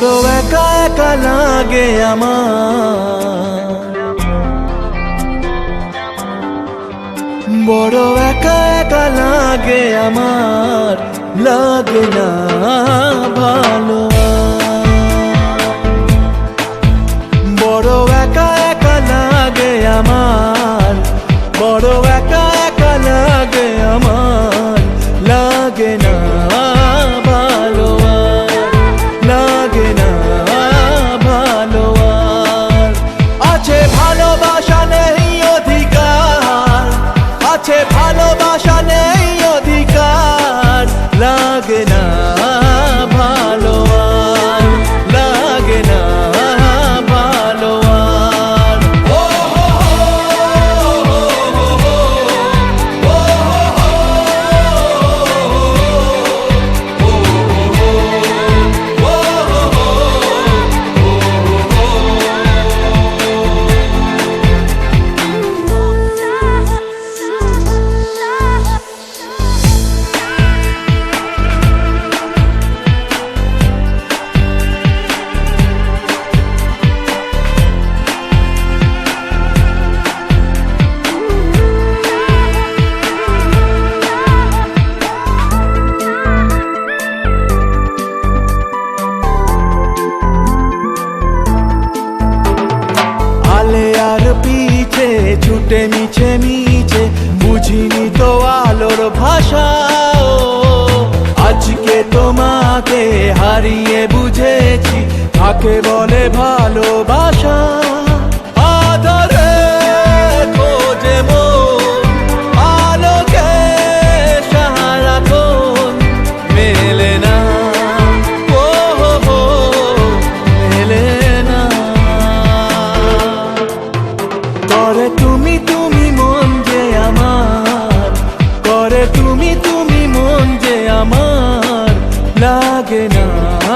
বড় একা একা লাগে আমার। বড় একা একা লাগে আমার, লাগে না ভালো। বড় একা একা লাগে আমার, বড় ফুটে মিছে মিছে বুঝিনি তো আলোর ভাষা আজকে তোমাকে হারিয়ে বুঝেছি তাকে বলে ভালোবাসা? লাগে না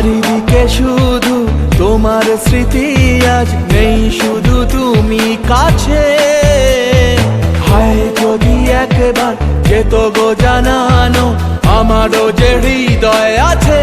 চারিদিকে শুধু তোমার স্মৃতি আজ নেই, শুধু তুমি কাছে। হায় যদি একবার যেত গো জানানো, আমারও যে হৃদয় আছে।